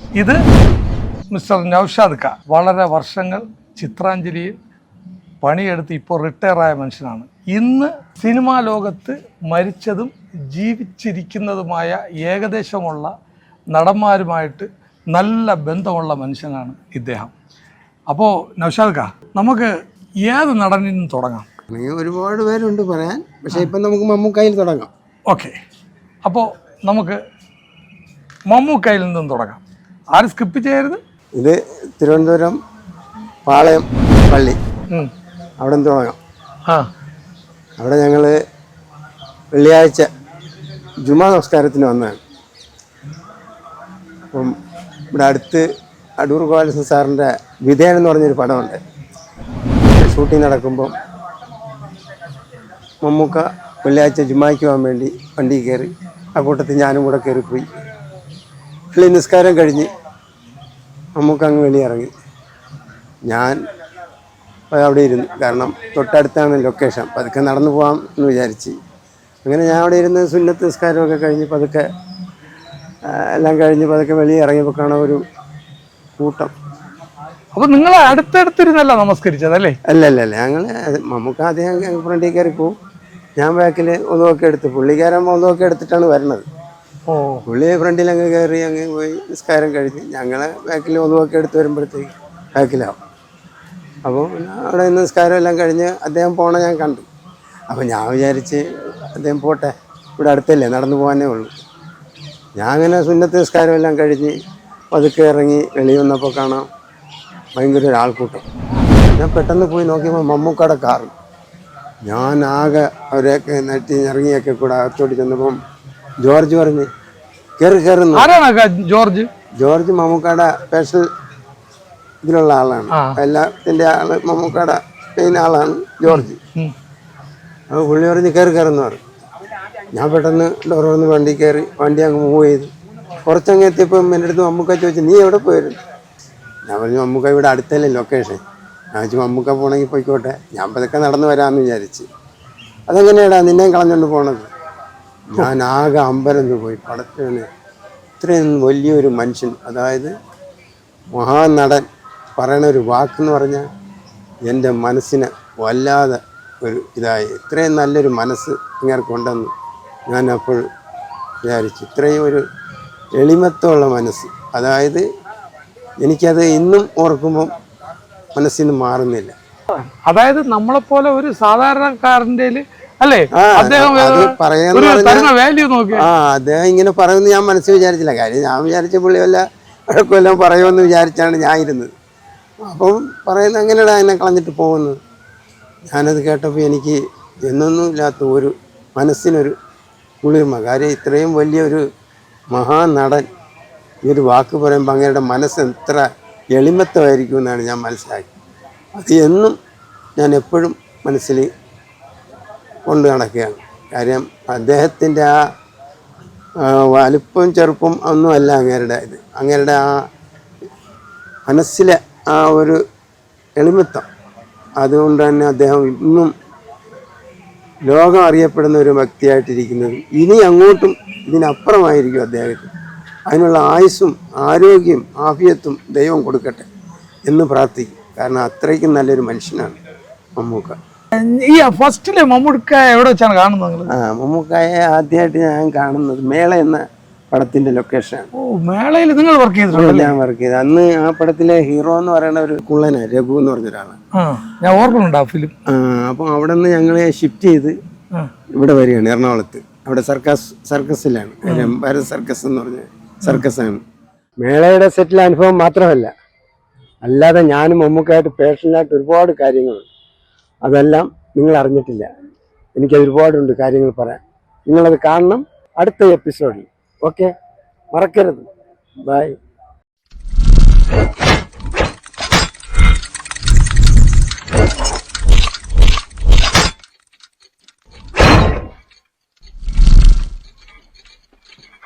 ഇത് മിസ്റ്റർ നൌഷാദ് ഖാൻ വളരെ വർഷങ്ങൾ ചിത്രാഞ്ജലിയിൽ പണിയെടുത്ത് ഇപ്പോൾ റിട്ടയറായ മനുഷ്യനാണ്. ഇന്ന് സിനിമാ ലോകത്ത് മരിച്ചതും ജീവിച്ചിരിക്കുന്നതുമായ ഏകദേശമുള്ള നടന്മാരുമായിട്ട് നല്ല ബന്ധമുള്ള മനുഷ്യനാണ് ഇദ്ദേഹം. അപ്പോൾ നൌഷാദ് ഖാ നമുക്ക് ഏത് നടനിൽ നിന്ന് തുടങ്ങാം? അങ്ങനെ ഒരുപാട് പേരുണ്ട് പറയാൻ പക്ഷേ ഇപ്പം നമുക്ക് മമ്മൂക്കായിൽ തുടങ്ങാം. ഓക്കെ. അപ്പോൾ നമുക്ക് മമ്മൂക്കായിൽ നിന്നും തുടങ്ങാം. ആരും സ്കിപ്പ് ചെയ്യരുത് ഇത് തിരുവനന്തപുരം പാളയം പള്ളി. അവിടെ നിന്ന് തുടങ്ങാം. ആ. അവിടെ ഞങ്ങൾ വെള്ളിയാഴ്ച ജുമാ നമസ്കാരത്തിന് വന്നതാണ്. അപ്പം ഇവിടെ അടുത്ത് അടൂർ ഗോപാലകൃഷ്ണൻ സാറിന്റെ വിധേയൻ എന്ന് പറഞ്ഞൊരു പടമുണ്ട്. ഷൂട്ടിംഗ് നടക്കുമ്പം മമ്മൂക്ക വെള്ളിയാഴ്ച ജുമായ്ക്ക് പോകാൻ വേണ്ടി വണ്ടി കയറി ആ കൂട്ടത്തിൽ ഞാനും കൂടെ കയറിപ്പോയി. പുള്ളി നിസ്കാരം കഴിഞ്ഞ് നമുക്കങ്ങ് അങ്ങ് വെളിയിറങ്ങി ഞാൻ അവിടെ ഇരുന്നു കാരണം തൊട്ടടുത്താണ് ലൊക്കേഷൻ പതുക്കെ നടന്നു പോകാം എന്ന് വിചാരിച്ച്. അങ്ങനെ ഞാൻ അവിടെ ഇരുന്ന് സുന്നത്ത് നിസ്കാരമൊക്കെ കഴിഞ്ഞ് പതുക്കെ എല്ലാം കഴിഞ്ഞ് പതുക്കെ വെളിയിൽ ഇറങ്ങിയപ്പോൾ കാണാൻ ഒരു കൂട്ടം. അപ്പോൾ നിങ്ങൾ അടുത്തടുത്തിരുന്നല്ല നമസ്കരിച്ചത് അല്ലേ? അല്ല അല്ല അല്ല. ഞങ്ങൾ നമുക്ക് ആദ്യം ഫ്രണ്ടിൽ കയറി പോവും. ഞാൻ ബാക്കിൽ ഒന്നുമൊക്കെ എടുത്ത് പുള്ളിക്കാരൻ ഒന്നുമൊക്കെ എടുത്തിട്ടാണ് വരണത് പുള്ളി ഫ്രണ്ടിൽ അങ്ങ് കയറി അങ്ങ് പോയി നിസ്കാരം കഴിഞ്ഞ്. ഞങ്ങളെ ബാക്കിൽ ഒന്നുമൊക്കെ എടുത്ത് വരുമ്പോഴത്തേക്ക് ബാക്കിലാവും അപ്പോൾ പിന്നെ അവിടെ നിന്ന് നിസ്കാരം എല്ലാം കഴിഞ്ഞ് അദ്ദേഹം പോണ ഞാൻ കണ്ടു. അപ്പോൾ ഞാൻ വിചാരിച്ച് അദ്ദേഹം പോട്ടെ ഇവിടെ അടുത്തല്ലേ നടന്നു പോകാനേ ഉള്ളൂ. ഞാൻ അങ്ങനെ സുന്നത്ത് നിസ്കാരം എല്ലാം കഴിഞ്ഞ് പതുക്കെ ഇറങ്ങി വെളിയിൽ വന്നപ്പോൾ കാണാം ഭയങ്കര ഒരു ആൾക്കൂട്ടം. ഞാൻ പെട്ടെന്ന് പോയി നോക്കിയപ്പോൾ മമ്മൂക്കയുടെ കാറ്. ഞാൻ ആകെ അവരെയൊക്കെ നെറ്റി ഇറങ്ങിയൊക്കെ കൂടെ അകത്തോട്ട് ചെന്നപ്പം ജോർജ് പറഞ്ഞു. കയറി കയറുന്നു ആരാണ് ജോർജ്? ജോർജ് മമ്മൂക്കാട സ്പെഷ്യൽ ഇതിലുള്ള ആളാണ്. എല്ലാത്തിന്റെ ആൾ മമ്മൂക്കാട മെയിൻ ആളാണ് ജോർജ്. ഉം. അപ്പോൾ പുള്ളി പറഞ്ഞ് കയറി കയറുന്നു പറഞ്ഞു. ഞാൻ പെട്ടെന്ന് ഡോർ വണ്ടി കയറി വണ്ടി അങ്ങ് മൂവ് ചെയ്തു. കുറച്ചങ്ങ് എത്തിയപ്പോൾ എന്റെ അടുത്ത് മമ്മൂക്ക ചോദിച്ചു നീ എവിടെ പോയിരുന്നു? ഞാൻ പറഞ്ഞു മമ്മൂക്ക ഇവിടെ അടുത്തല്ലേ ലൊക്കേഷൻ ഞാൻ വെച്ചു മമ്മൂക്ക പോകണമെങ്കിൽ പോയിക്കോട്ടെ. ഞാൻ പതുക്കെ നടന്നു വരാമെന്ന് വിചാരിച്ച്. അതെങ്ങനെയാടാ നിന്നെയും കളഞ്ഞുകൊണ്ട് പോണത്? ഞാൻ ആകെ അമ്പരന്ന് പോയി. പടത്തിന് ഇത്രയും വലിയൊരു മനുഷ്യൻ അതായത് മഹാനടൻ പറയണ ഒരു വാക്കെന്ന് പറഞ്ഞാൽ എന്റെ മനസ്സിനെ വല്ലാതെ ഒരു ഇതായി. ഇത്രയും നല്ലൊരു മനസ്സ് ഇങ്ങേർക്കുണ്ടെന്ന് ഞാൻ അപ്പോൾ വിചാരിച്ചു ഇത്രയും ഒരു എളിമത്തമുള്ള മനസ്സ് അതായത് എനിക്കത് ഇന്നും ഓർക്കുമ്പം മനസ്സിന് മാറുന്നില്ല. അതായത് നമ്മളെപ്പോലെ ഒരു സാധാരണക്കാരന്റെ അല്ലേ? അദ്ദേഹം പറയാന്ന് വാല്യൂ നോക്കി ആ ഇങ്ങനെ പറയുമെന്ന് ഞാൻ മനസ്സിൽ വിചാരിച്ചില്ല. കാര്യം ഞാൻ വിചാരിച്ച പുള്ളി വല്ല വഴക്കുമെല്ലാം പറയുമെന്ന് വിചാരിച്ചാണ് ഞാൻ ഇരുന്നത് അപ്പം പറയുന്ന അങ്ങനെയാണ് എന്നെ കളഞ്ഞിട്ട് പോകുന്നത്? ഞാനത് കേട്ടപ്പോൾ എനിക്ക് എന്നൊന്നും ഇല്ലാത്ത ഒരു മനസ്സിനൊരു കുളിർമ കാര്യം ഇത്രയും വലിയൊരു മഹാനടൻ ഈ ഒരു വാക്ക് പറയുമ്പോൾ അങ്ങയുടെ മനസ്സ് എത്ര എളിമത്വമായിരിക്കും എന്നാണ് ഞാൻ മനസ്സിലാക്കി അത് എന്നും ഞാൻ എപ്പോഴും മനസ്സിൽ കൊണ്ട് നടക്കുകയാണ്. കാര്യം അദ്ദേഹത്തിന്റെ ആ വലിപ്പം ചെറുപ്പം ഒന്നുമല്ല അങ്ങേരുടെ ഇത്. അങ്ങേരുടെ ആ മനസ്സിലെ ആ ഒരു എളിമത്വം അതുകൊണ്ട് തന്നെ അദ്ദേഹം ഇന്നും ലോകം അറിയപ്പെടുന്ന ഒരു വ്യക്തിയായിട്ടിരിക്കുന്നത് ഇനി അങ്ങോട്ടും ഇതിനപ്പുറമായിരിക്കും അദ്ദേഹത്തിന് അതിനുള്ള ആയുസ്സും ആരോഗ്യം ആഫിയത്തും ദൈവം കൊടുക്കട്ടെ എന്ന് പ്രാർത്ഥിക്കും. കാരണം അത്രയ്ക്കും നല്ലൊരു മനുഷ്യനാണ് മമ്മൂക്ക. ഈ ഫസ്റ്റിൽ മമ്മൂക്കായ എവിടെ വെച്ചാണ് കാണുന്നത് നിങ്ങൾ ആ മമ്മൂക്കായ ആദ്യമായിട്ട് ഞാൻ കാണുന്നത് മേള എന്ന പടത്തിന്റെ ലൊക്കേഷനാണ് ഓ മേളയിൽ നിങ്ങൾ വർക്ക് ചെയ്തിട്ടുണ്ട് ഞാൻ വർക്ക് ചെയ്തത് അന്ന് ആ പടത്തിലെ ഹീറോ എന്ന് പറയുന്ന ഒരു കുള്ളന രഘു എന്ന് പറഞ്ഞ ഒരാളാണ് ഞാൻ ഓർക്കുന്നുണ്ട് ആ ഫിലിം അപ്പോൾ അവിടെ നിന്ന് ഞങ്ങളെ ഷിഫ്റ്റ് ചെയ്ത്. ഇവിടെ വരികയാണ് എറണാകുളത്ത്. അവിടെ സർക്കസ് സർക്കസിലാണ്. ഭാരത് സർക്കസ് എന്ന് പറഞ്ഞ സർക്കസാണ്. മേളയുടെ സെറ്റിലെ അനുഭവം മാത്രമല്ല അല്ലാതെ ഞാനും മമ്മൂക്കായിട്ട് പേഴ്സണലായിട്ട് ഒരുപാട് കാര്യങ്ങളുണ്ട്. അതെല്ലാം നിങ്ങൾ അറിഞ്ഞിട്ടില്ല. എനിക്ക് ഒരുപാടുണ്ട് കാര്യങ്ങൾ പറയാൻ. നിങ്ങളത് കാണണം അടുത്ത എപ്പിസോഡിൽ ഓക്കെ മറക്കരുത്. ബൈ